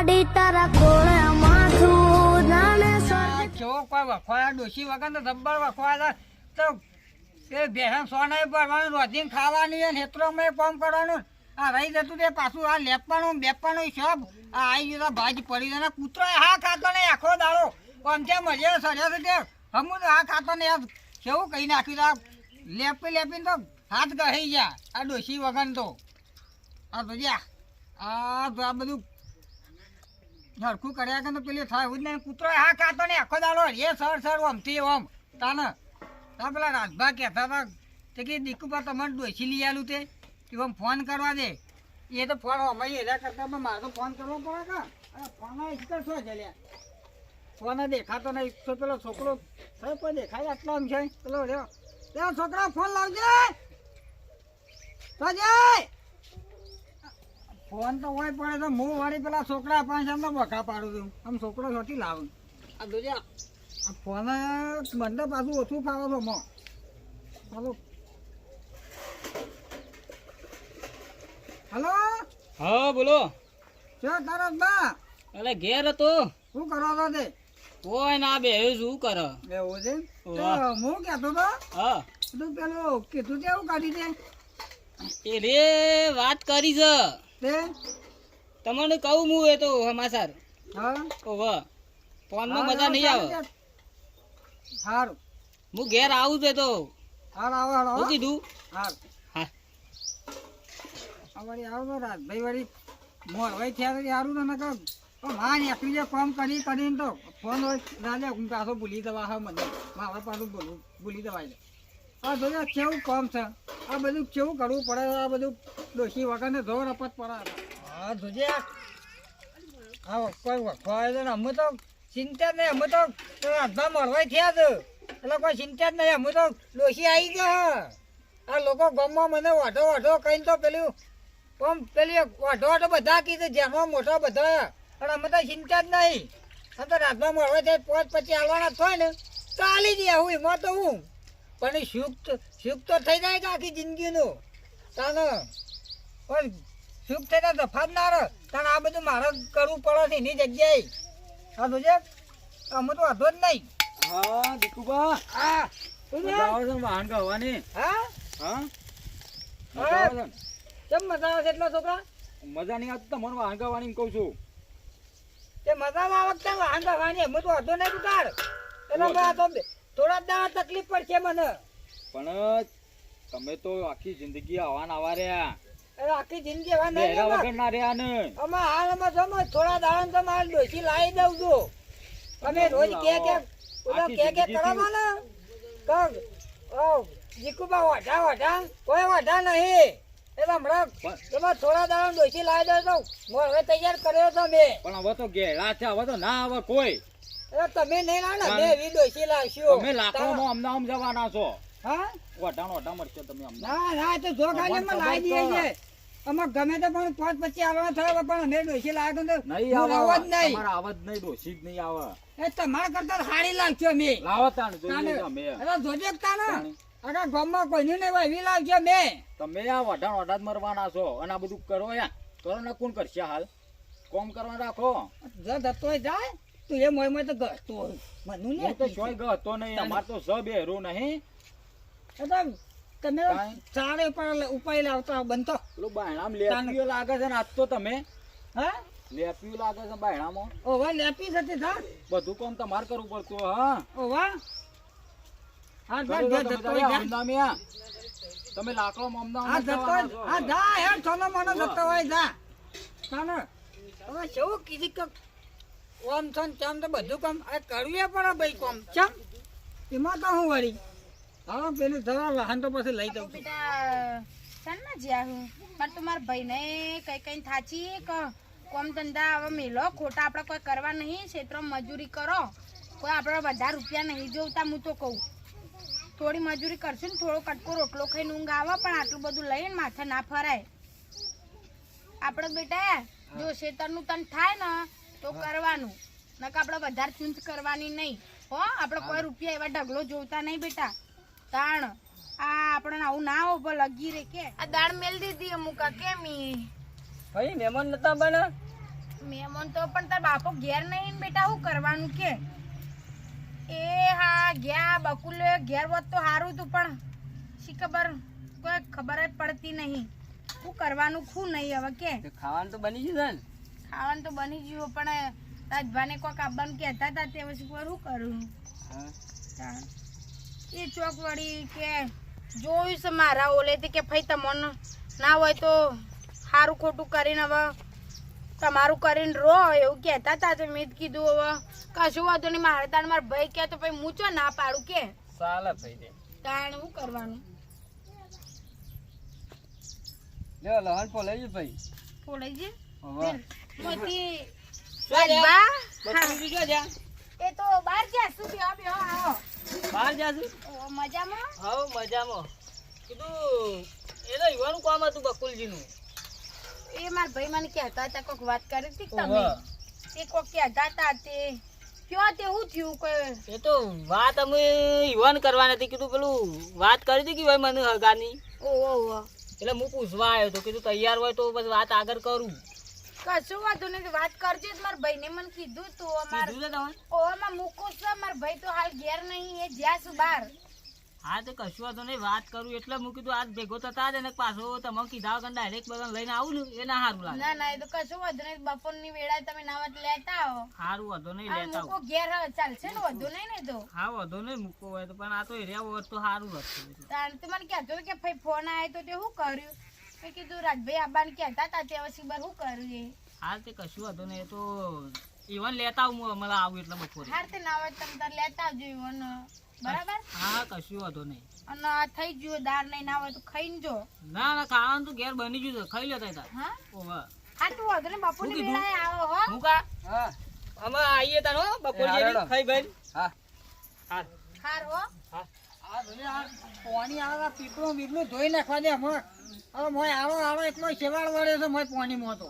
માડી તારા કોળે માથું જાણે આ કેવો કોઈ વગર તો જબ્બર વખોયા તો. એ બેહન સોના ભરવાનું, રોજીન ખાવાની અને હેતરોમાં કામ કરવાનું. આ રહી જતું તે પાછું, આ લેપવાનું, બેપવાનું સબ આ આવી જતા ભાજ પડી જાય. કૂતરો હા ખાતો નહીં, આખો દાડો. આમ છે મજે સર્યો છે તે? હમું હા ખાતો ને યાર કેવું કહી નાખ્યું તા? લેપી લેપીને તો હાથ ગહી ગયા, આ ડોસી વગર તો. આ તો આ તો આ બધું હરખું કર્યા કે તો પેલી થાય એવું જ કૂતરો હા ખાતો ને આખો દાડો એ સર સર ઓમથી ઓમ તાને, તા પેલા રાજભા કહેતા હતા તે કે દીકુ પર તમારે ડોસી લઈ આલું તે. આમ ફોન કરવા દે. એ તો ફોન અમારી એના કરતા પણ મારે ફોન કરવો પડે કા. અરે, ફોન જ કરશો છે લ્યા ફોન દેખાતો નહીં. તો પેલો છોકરો, સાહેબ, કોઈ દેખાય આટલો આમ છે? પેલો રહ્યો. પેલો છોકરા ફોન લાવજે. તો ફોન તો હોય પડે તો હું વાળી પેલા છોકરા પાંચ એમને બકા પાડું છું. આમ છોકરો છોટી લાવું. આ જોજે આ. ફોન બંધ પાછું ઓછું ફાવો છો મો. હલો. હલો? હા બોલો. ચો તારા બા. અલે ઘેર હતો. શું કરો છો તે? કોઈ ના બે શું કરો? એવું છે. હું કેતો તો હા. તું પેલું કીધું કેવું કાઢી દે એ રે વાત કરી છે. તે તમને કહું હું એ તો સમાચાર. હા? ઓહ ફોનમાં મજા નહીં આવે. સારું હું ઘેર આવું છે તો. હાર આવો હાર આવો કીધું હાર. હા. અમારી આવો તો રાજભાઈ વળી મોરવાઈ થયા તો સારું ને નકર પણ માં એકલી જે કામ કરી કરીને તો ફોન હોય રાજા હું પાછો ભૂલી દવા હા મને. મારા પાછું બોલું ભૂલી દવાય આ બધા કેવું કામ છે? આ બધું કેવું કરવું પડે? આ બધું ડોશી વગરને ધોર અપત પડે હા, જોજે. હા કોઈ વખવાય છે ને અમે તો ચિંતા જ નહીં. અમે તો અડધા મળવા થયા છે. એટલે કોઈ ચિંતા જ નહીં. અમે તો ડોશી આવી ગયા આ લોકો ગામમાં મને વાઢો વાઢો કહીને તો પેલું, આમ પેલી વાઢો વાઢો બધા કીધું, જેમાં મોટો બધા. પણ અમે તો ચિંતા જ નહીં. આમ તો રાતના મળવા થાય, પાંચ પછી આવવાના થાય ને. આલી દે હું, એમાં તો હું. પણ સુખ સુખ તો થઈ જાય કે આખી જિંદગીનું? તાને પણ સુખ થઈ જાય જ ના રહે. તાને આ બધું મારે કરવું પડે છે એની જગ્યાએ. હા છે અમે તો વાંધો જ નહીં. હા દીકુબા હા. વાહન ગાવાની? હા? હા? કેમ મજા આવે છે એટલા છોકરા? મજા નહીં આવતી વાહન ગાવાની કહું છું. તે મજા ના વખતે વાહન તો વાંધો નહીં એટલે આ તો બે- થોડા દાડા તકલીફ પડશે મને. પણ તમે તો આખી જિંદગી આવા આવા રહ્યા. આખી જિંદગી એવા નહીં રહ્યા વગર ના રહ્યા ને. અમે હાલમાં છો થોડા દાડા તો મારે ડોસી લાવી દઉં છું. તમે રોજ કે કે ઓલો કે કે કરો ને કગ ઓ જીકુબા વાઢા વાઢા. કોઈ વાઢા નહીં. એ હમણાં તમે થોડા દાડા ડોસી લાવી દઉં તો હું હવે તૈયાર કર્યો તો મેં. પણ હવે તો ઘેડા છે હવે તો ના આવે કોઈ. તમે નહીં લાવના ને વિડો એવી તમે લાકડામાં અમને આમ જવાના છો. હા? વટાણ વટા મળશે તમે અમને ના ના તો જો ખાલી લાવી દઈએ છે. અમે ગમે તે પણ પાંચ પછી આવવા થયો પણ અમે ડોસી લાગે તો નહીં આવે. જ નહીં. તમારા આવજ નહીં ડોસી જ નહીં આવે. એ તમારા કરતા હારી લાવજો અમે. લાવો તાણ જોઈએ અમે. અરે જોજે તાણે. આખા ગામમાં કોઈનું નહીં હોય લાવજો મેં તમે આ વઢાણ વટા મરવાના છો. અને આ બધું કરો યા કરો ને કોણ કરશે હાલ? કોમ કરવા રાખો. જ હોય જાય. તું એ મોય મોય તો હોય. મનું ને તો શોય ગતો નહીં અમાર તો સબ હેરું નહીં. એ તમે? ચારે ઉપર ઉપાય લાવતા બનતો. પેલું બાયણામ લેપીઓ લાગે છે ને આજ તો તમે? હા? લેપીઓ લાગે છે બાયણામાં? ઓવા લેપી જતી થા બધું કામ તમારે કરવું પડતું હા? ઓવા હા તમે લાકડો મમદા હા જતો હા જા હેર છોનો મોનો જતો હોય જા. તાને હવે શું કીધી ઓમ થન ચમ તો બધું કામ આ કરવું પડે ભાઈ કોમ. ચમ એમાં તો હું વળી? હા, પેલું જરા વાહન તો પછી લઈ છું. બેટા ચાલના જ્યા હું. પણ તું મારા ભાઈને કઈ કઈ થાચી ક કોમ ધંધા હવે મેલો, ખોટા આપણે કોઈ કરવા નહીં, ક્ષેત્ર મજૂરી કરો. કોઈ આપણે બધા રૂપિયા નહીં જોવતા, હું તો કહું. થોડી મજૂરી કરશું ને થોડો કટકો રોટલો ખાઈને ઊંઘ આવે, પણ આટલું બધું લઈને માથે ના ફરાય. આપણે બેટા, જો ખેતરનું તન થાય ને તો કરવાનું. નકર આપણે વધારે ચૂંચ કરવાની નહીં. હો આપણે કોઈ રૂપિયા એવા ઢગલો જોતા નહીં બેટા. તાણ આ આપણને આવું ના હો ભલે લગી રે કે. આ દાળ મેલ દીધી અમુક આ કેમ ભાઈ મહેમાન નતા બને? મહેમાન તો પણ તાર બાપો ઘેર નહીં ને બેટા શું કરવાનું કે? એ હા ગયા બકુલે ઘેર હોત તો સારું હતું પણ શી ખબર? કોઈ ખબર જ પડતી નહીં. શું કરવાનું શું નહીં હવે કે? ખાવાનું તો બની ગયું ને? ખાવાનું તો બની ગયું પણ રાજભાને કોક આવવાનું કહેતા હતા તે પછી શું કરું? એ ચોક વળી કે જોયું છે મારા ઓલેથી કે ભાઈ તમને ના હોય તો સારું ખોટું કરીને હવે તમારું કરીને રો એવું કહેતા હતા તો મેં કીધું હવે. કશું વાંધો નહીં મારે તાર મારા ભાઈ કહે તો ભાઈ હું ચો ના પાડું કે. ચાલે ભાઈ તાણ શું કરવાનું? લે લહણ પોલાઈ ગયું ભાઈ. છે હવે મોતી શું છે? રાજભા? બકુલ હા. બીજો છે? એ તો બહાર જ્યાં શું બેહો બેહો આવો બહાર જાશું મજામાં? હા મજામાં. કીધું એ તો યુવાનું કામ હતું બકુલજીનું. એ મારા ભાઈ મને કહેતા હતા કોઈક વાત કરી હતી કે તમે. તે કોક કહેતા હતા તે. કયો તે? શું થયું કે? એ તો વાત અમે યુવાન કરવાની હતી. કીધું પેલું વાત કરી હતી કે ભાઈ મને હગાની? ઓહો ઓહો. એટલે હું પૂછવા આવ્યો તો કીધું તૈયાર હોય તો બસ વાત આગળ કરું. કશું વાંધો નથી વાત કરજો મારા ભાઈને મને કીધું તું અમાર છે ઓમાં મૂકો છે મારા ભાઈ તો હાલ ઘેર નહીં એ જ્યાં છું બહાર. હા તો કશું વાંધો નહીં વાત કરું એટલે મૂકી કીધું આજ ભેગો થતા જ ને પાછો તમે કીધા વગર ડાયરેક્ટ બધા લઈને આવું ને એ ના સારું લાગે. ના ના એ તો કશું વાંધો નહીં બપોરની વેળાએ તમે નાવત લેતા આવો. સારું વાંધો નહીં લેતા મૂકો ઘેર ચાલશે ને વધુ નહીં ને તો. હા વાંધો નહીં મૂકો હોય તો પણ આ તો એરિયા વગર તો સારું હતું. તાર તો મને કહેતો હતો કે ભાઈ ફોન આવ્યો તો તે શું કર્યું? મેં કીધું રાજભાઈ આબાને કહેતા હતા તે શું એ? કશું એ ઈવન લેતા આવું હું આવું એટલે બપોરે. હાર તે ના હોય તમે તાર લેતા આવજો ઈવન બરાબર? હા કશું વાંધો નહીં. અને આ થઈ ગયું દાળ નહીં ના હોય તો ખાઈ જો. ના ના ખાવાનું તો ઘેર બની ગયું છે ખાઈ લેતા હતા હા? ઓવે હા તું વાંધો નહીં બપોરની શું કીધું? આવો હો. હું કા? અમે આવીએ તાનો બપોર જેવી ખાઈ ભાઈ. હા. હા. હાર હો. પાણી આવે પીપળું બીપળું ધોઈ નાખવા દે હવે મોય આવો આવો એટલો શેવાળ વળે છે મોય પાણીમાં તો.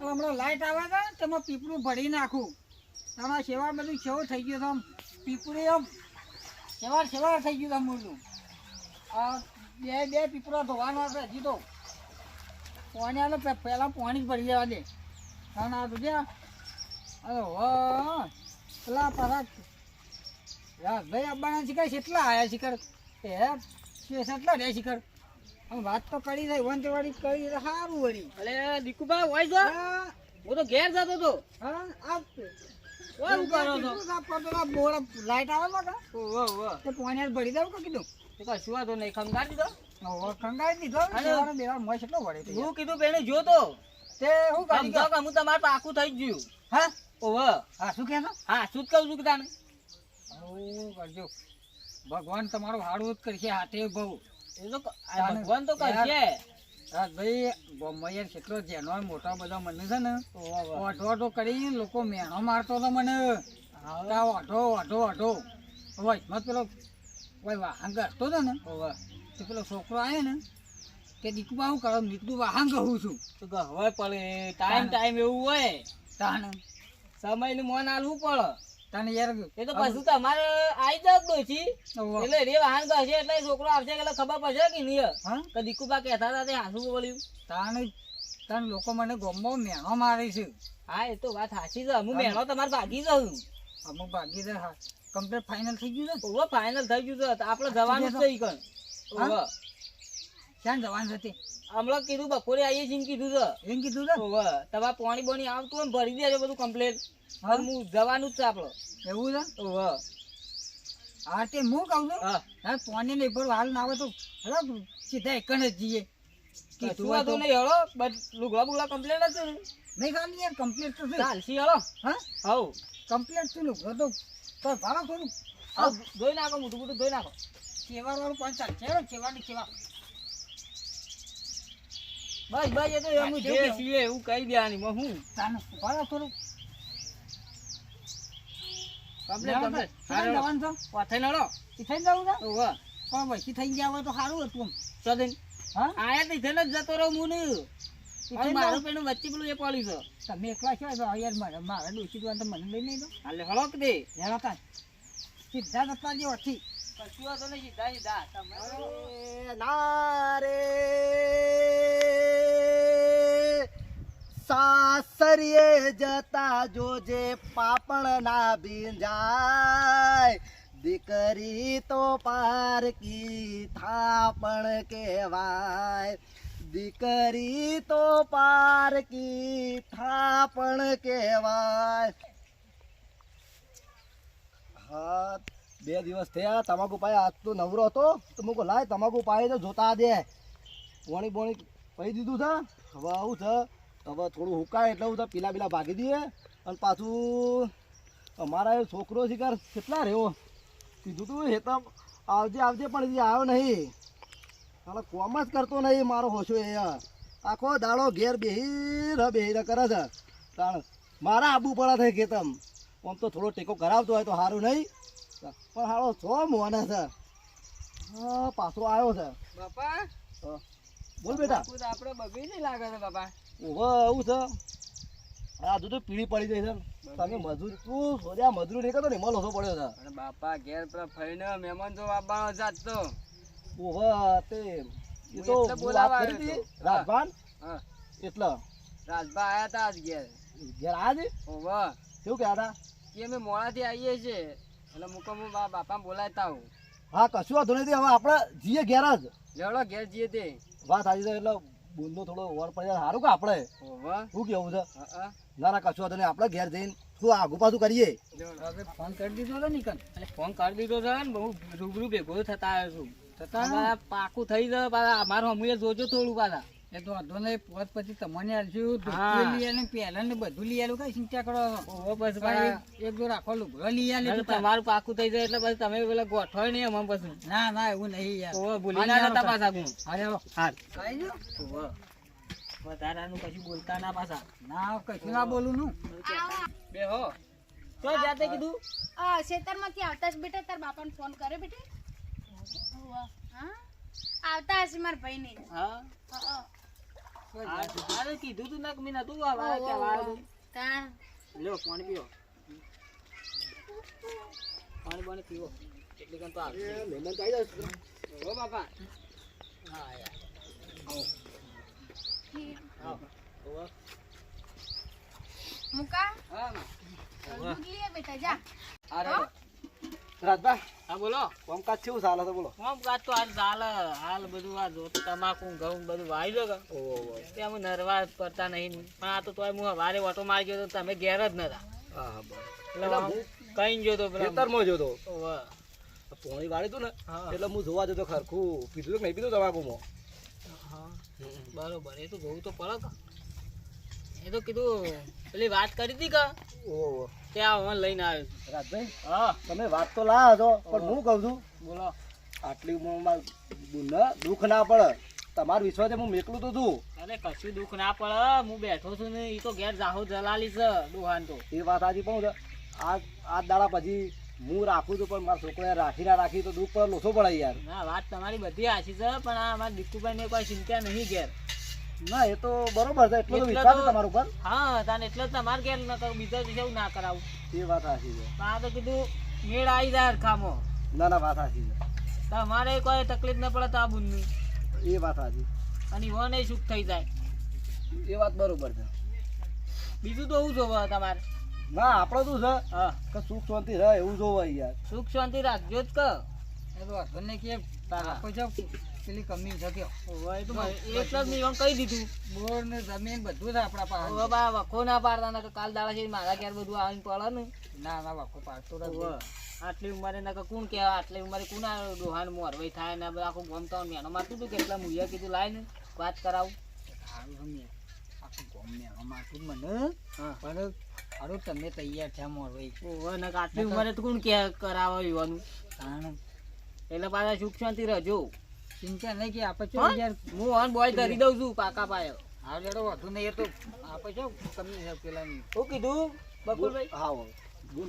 હમણાં લાઈટ આવે છે તેમાં પીપળું ભરી નાખું તમારા શેવાળ બધું કેવું થઈ ગયું આમ પીપળી આમ શેવાળ શેવાળ થઈ ગયું મૂળનું આ બે બે પીપળા ધોવાના છે, હજી તો. પાણી આવે પહેલાં પાણી જ ભરી જવા દે કારણ આ તું પેલા પાછા ભાઈ અબ્બાના શિખર કેટલા આયા શિખર? એ કેટલા રે શિખર? આમ વાત તો કરી થઈ વંત વાળી કરી સારું વળી. અલે દીકુભાઈ હોય છો? હું. તો ઘેર જતો તો હા આપ હું પેલા લાઈટ આવે તે પાણી ભરી દઉં કે કીધું? કશું વાંધો નહીં ખંગાર દીધો. ઓહો, દીધો? દેવાનો મોય કેટલો વળે હું કીધું પેણે જોતો તે. શું કામ કે હું તમારું પાકું થઈ જ ગયું. હા? ઓવે હા શું કહેતો હા શું જ કહું છું કે તાને? આવું કરજો. ભગવાન તમારું હાડું જ કરશે હાથે બહુ એ તો ભગવાન તો કરશે. હા ભાઈ બોમ્બઈ કેટલો જેનો મોટા બધા મને છે ને. ઓઢો ઓઢો કરી લોકો મેણો મારતો હતો મને. ઓઢો ઓઢો ઓઢો વચમાં પેલો કોઈ વાહન ઘસતો હતો ને તો પેલો છોકરો આવ્યો ને કે દીકુબા હું કરો નીકળું વાહન કહું છું. તો હવે પડે. ટાઈમ ટાઈમ એવું હોય. તાણ સમય મન મોન આલવું પડે. તને યાર એ તો પછી તમારે આઈ જાવ ડોશી એટલે રે વાહન કરશે એટલે છોકરો આવશે એટલે ખબર પડશે કે નહીં હા? કે દીકુબા કહેતા હતા તે હાસુ બોલ્યું. તાને તાને લોકો મને ગમો મેણો મારે છે. હા એ તો વાત સાચી છે. હું મેળો તમારે ભાગી જાઉં. અમુક ભાગી જાય હા. કમ્પ્લીટ ફાઇનલ થઈ ગયું ને ઓવો ફાઇનલ થઈ ગયું છે. આપણે જવાનું છે ઈ કણ. ઓવો ક્યાં જવાનું હતી હમણાં કીધું બપોરે આવીએ છીએ કીધું છે. એમ કીધું છે? તમારે પાણી બોણી આવતું હોય ભરી દેજો બધું કમ્પ્લેટ હા? હું જવાનું જ છે આપડે. એવું છે? હા તે હું કહું છું? હા. પાણી ને ભરું હાલ ના આવે તો હેલો સીધા એક જ જઈએ. કીધું વાંધો નહીં હળો બસ લુગડા બુગડા કમ્પ્લીટ જ છે નહીં ખાલી યાર કમ્પ્લેટ તો ચાલશી હળો. હા? હવ. કમ્પ્લીટ છે ને તો. તો થોડું ધોઈ નાખો મોટું મોટું ધોઈ નાખો. કેવાર વાળું પાંચ ચાલ? ને કેવા. બસ બસ એ તો એમ જે છીએ એવું કહી દેવાની માં હું? તાને ભાડો થોડું કમ્પ્લીટ કમ્પ્લીટ ક્યાં જવાનું છે? પાથે નડો. થઈ જવું છે? ઓહો. પણ ભાઈ થઈ ગયા હોય તો સારું હતું. ચોદન હા? આયા તો થઈને જ જતો રહો હું ને. મારું પેલું વચ્ચે પેલું એ પડ્યું છે તમે એકલા છો? યાર મારે મારે ડોસી તો મને લઈ નહીં દો. હાલે હળો કે દે હતા સીધા જતા જે હતી નારે સાસરીએ જતા જોજે પાપણ ના ભીંજાય દીકરી તો પારકી થાપણ કહેવાય દીકરી તો પારકી થાપણ કહેવાય હા બે દિવસ થયા, તમાકુ પાય આજ તો નવરો હતો. તો મૂકો લાય તમાકુ પાય તો જોતા દે. પોણી પોણી પહી દીધું છે. હવે આવું છે. હવે થોડું હુકાય એટલે હું તો પીલા પીલા ભાગી દઈએ. અને પાછું અમારા એ છોકરો શિકાર કેટલા રહ્યો? કીધું તું તો આવજે આવજે, પણ હજી આવ્યો નહીં. હાલો કોમ જ કરતો નહીં મારો હોશો એ. આખો દાડો ઘેર બેહી બેહી ર કરે છે. મારા આબુ પડે છે ખેતમ. આમ તો થોડો ટેકો કરાવતો હોય તો સારું નહીં. પણ હાલો છો મોને છે. પાછો આવ્યો છે. બાપા? બોલ બેટા. આપણે બગડી નહીં લાગે છે બાપા. ઓહો એવું છે. આજુ તો પીળી પડી ગઈ છે. તમે મજૂર તું સોજા મજૂર નહીં કરતો ને એમાં લોસો પડ્યો છે. અને બાપા ઘેર પર ફરીને મહેમાન તો આવવાનો જાત તો. ઓહો તે એ તો બોલાવા રાજભાન? હા. એટલે? રાજભા આયા તા આજ ઘેર. ઘેર આજ ઓહો. કેવું કહેતા? હતા કે અમે મોડાથી આવીએ છીએ. એટલે મુકો હું બાપા બોલાવતા હું હા કશું વાંધો નથી. હવે આપણે જઈએ ઘેર જ લેવડો ઘેર જઈએ તે. વાત સાચી છે એટલે બુંદનો થોડો વર પડી જાય. સારું કે આપણે? શું કેવું છે? ના ના કશું વાંધો નહીં. આપણે ઘેર જઈને શું આગુ પાછું કરીએ? ફોન કરી દીધો હતો નિકન એટલે ફોન કરી દીધો છે ને બહુ રૂબરૂ ભેગો થતા આવ્યો છું. તમારા પાકું થઈ જાય પાછા અમારું અમુએ જોજો થોડું પાછા. એ તો વાંધો નહીં પોત પછી તમને આલશું. લઈ આલે પહેલા ને બધું લઈ આલું કઈ ચિંતા કરો. ઓ બસ ભાઈ, એક- જો રાખો લુગડો લઈ આલે તમારું પાકું થઈ જાય એટલે પછી તમે પેલા ગોઠો નહીં એમાં પછી. ના ના એવું નહીં યાર. ઓ ભૂલી ના જતા પાછા હું અરે હો. હાલ. કઈ જો વધારાનું કશું બોલતા ના પાછા. ના કશું ના બોલું નું બે હો. તો જાતે કીધું? ખેતરમાંથી આવતા જ બેટા તાર બાપાને ફોન કરે બેટા. હા? આવતા હશે મારા ભાઈ ને હા હા, અરે કીધું તું ના કે મેં આ વાળા કે વાળા. તું. લ્યો પાણી પીવો પાણી પાણી પીવો એટલે કણ તો આવશે મહેમાન તો આવી જશે. હો બાપા. હા આવો. મુકા? હા માં. બેટા જા. અરે રાજભા હા બોલો. કામકાજ કેવું ચાલે છે બોલો. આમ તો હાલ ચાલે. હાલ બધું આ જો તમાકુ ઘઉં બધું વાવી દો ત્યાં અમે નરવા કરતા નહીં. પણ આ તો તોય હું વારે ઓટો મારી ગયો તો તમે ઘેર જ નતા. હા એટલે હું કઈ ગયો તો ખેતરમાં જોતો ઓહો. પોણી વાળી તું ને. એટલે હું જોવા જતો ખરખું. પીધું કે નહીં પીધું તમાકુમાં? હા. બરોબર. એ તો જોવું તો પડે કે. એ તો કીધું પેલી વાત કરી હતી કે? ઓહો. ત્યાં હવે લઈને આવ્યો રાજભાઈ હા. તમે વાત તો લાવો છો પણ હું કહું છું બોલો. આટલી દુઃખ ના પડે. તમારું વિશ્વાસે હું મેકલું તો છું. અરે કશું દુઃખ ના પડે. હું બેઠો છું ને એ તો ઘેર જાહો જલાલી છે દુહાન તો. એ વાત આજે પણ આ આ દાડા પછી હું રાખું છું પણ મારા છોકરાએ રાખી ના રાખી તો દુઃખ પર લોસો પડે યાર. ના વાત તમારી બધી આછી છે પણ આ મારા દીકુભાઈ ને કોઈ ચિંતા નહીં ઘેર. ના એ તો બરોબર છે એટલો તો વિશ્વાસ છે તમારા ઉપર. હા તાને એટલો જ તમારે ઘેર ન કરું બીજા દિવસે ના કરાવું. એ વાત સાચી છે. આ તો કીધું મેળ આવી જાય ખામો ના ના વાત સાચી છે. તમારે કોઈ તકલીફ ન પડે તો આ બુનની. એ વાત સાચી અને ઈવોને સુખ થઈ જાય. એ વાત બરોબર છે. બીજું તો એવું જોવે તમારે? ના આપણો શું છે હા. કે સુખ શાંતિ રહે એવું જોવે યાર. સુખ શાંતિ રાખજો જ કે. એ તો વાંધો નહીં કે તારા. છો. પેલી કમી કે. મને- એટલે જ મેં કહી દીધું. બોર ને જમીન બધું છે આપણા પાસે બા વખો ના પાડતા ના કાલ દાડા છે મારા ઘેર બધું આવીને પડે ને. ના ના વાકો પાડતો. આટલી ઉંમરે ના કે કોણ કહેવાય? આટલી ઉંમરે કોણ ડોહાને મોરવાઈ થાય ને આખું ગમતા મેનો મારતું હતું કેટલા મુયા કીધું લાય ને વાત કરાવું. આખું ગમ ને અમારતું મને. હા. પણ હારું તમે તૈયાર છે મોર ભાઈ ઓવે ને કે આટલી ઉંમરે તો કોણ કે કરાવે યુવાનું. કારણ એટલે પાછા સુખ શાંતિ રહેજો. ચિંતા નહીં કે આપણે ચો યાર હું ઓન બોય ધરી દઉં છું પાકા પાયો. હા જડો વધુ નહીં એ તો આપણે છો તમને પેલા શું કીધું બકુલભાઈ? હા? બોલ.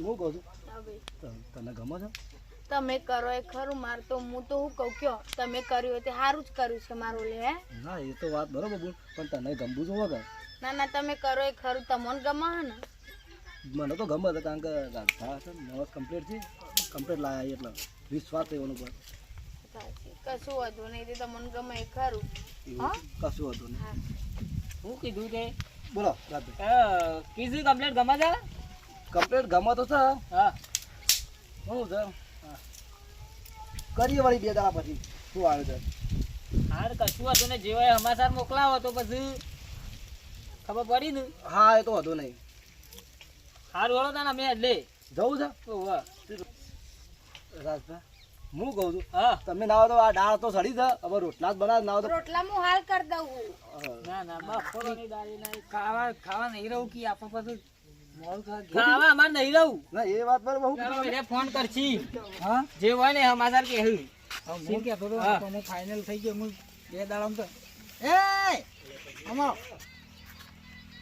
હું કહું છું? તને ગમો છો? તમે કરો એ ખરું માર તો હું તો હું કહું કયો? તમે કર્યું હોય તે સારું જ કર્યું છે મારું લે હે? ના એ તો વાત બરોબર બોલ પણ તને ગમવું જોવે કે ના ના તમે કરો એ ખરું તમને ગમે હે ને? મને તો ગમે છે કારણ કે નવા કમ્પ્લીટ છે કમ્પ્લીટ લાયા એટલે. વિશ્વાસ થયો એનો પર કશું વધુ નહીં. તે તમને ગમે એ ખરું. હા? કશું હતું નહીં. હા. કીધું તે? બોલો કીધું કમ્પ્લેટ ગમે છે? કમ્પ્લેટ ગમે તો છે. હા. શું છે? કરીએ વળી બે દાડા પછી. શું આવે છે? હાર કશું હતું ને જેવાય સમાચાર મોકલાવો તો પછી ખબર પડી ને? હા એ તો વધુ નહીં. હારું તા ને અમે એટલે. જવું છે. રાજભાઈ હું કહું છું હા. તમે ના તો આ દાળ તો સડી છે હવે રોટલા જ બનાવ ના તો રોટલા હું હાલ કરી દઉં ના ના બપોરની દાળી નહીં. ખાવા ખાવા નહીં રહું કે આપણે પાછું ખાવા અમારે નહીં રહું. ના એ વાત પર બહુ ચાલો ફોન કરશી. હા? જે હોય ને સમાચાર કે હું. કહેતો હતો તો તમે ફાઇનલ થઈ ગયો હું બે દાડામાં તો એ! અમારો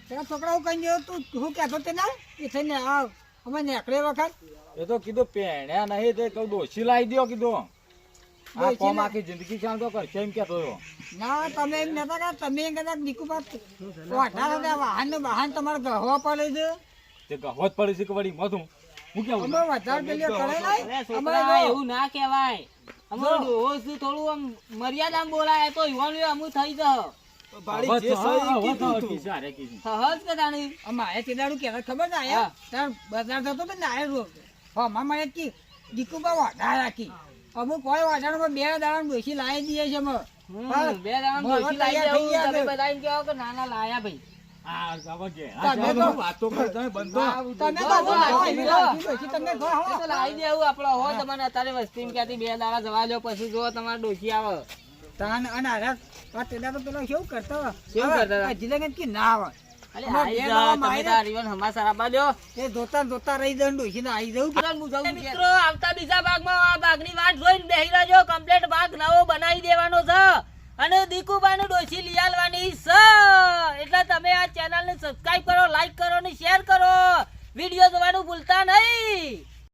તેના છોકરાઓ કઈ ગયો તું? હું કહેતો તે ના એ થઈને આવ. અમે નેકળે વખત? એ તો કીધું પેણ્યા નહીં તે કહું લાવી દો કીધું. આ કોમ આખી જિંદગી ચાલ તો કરશે એમ કેતો હતો ના તમે એમ નતા કે તમે એમ કદાચ દીકુ હતા વાહન ને વાહન તમારે ગહવા પડે છે? તે ગહવા જ પડે છે કે વળી મધું હું કેવું અમે વધારે પેલી કરે નહીં? અમારે એવું ના કહેવાય. અમારો થોડું આમ મર્યાદામાં બોલાય તો યુવાનું અમુક થઈ જશે હવે તો હા, હવે તો કીધું, અરે કીધું. સહજ કે તાણી. અમારે તે દાડું કહેતા ખબર ના આયા? તાર બજાર થતો તો ને આયે હમા મને કી દીકુ બા વાઢા રાખી. અમુક કોઈ વાઢાણમાં બે દાડા ડોસી લાવી દઈએ છે અમે. બે જણા મોઢા લાવી ગયા તમે. કહો કે લાયા ભાઈ. દાડા તમારે ડોશી આવે. તાન અને આરા આ તેડા તો પેલો કેવું કરતો કેવું કરતા? હજી કે ના આવે અલે આઈ બે તમે તાર ઈવન સમાચાર આપવા દો. એ જોતા જોતા રહી જાય ડોશી ને આવી જવું મિત્રો આવતા બીજા ભાગમાં આ ભાગની વાત જોઈને બેહી રહેજો. કમ્પ્લીટ ભાગ નવો બનાવી દેવાનો છે. અને દીકુબાનું ડોસી લઈ આલવાની છે એટલે તમે આ ચેનલને સબસ્ક્રાઇબ કરો લાઈક કરો અને શેર કરો. વીડિયો જોવાનું ભૂલતા નહીં.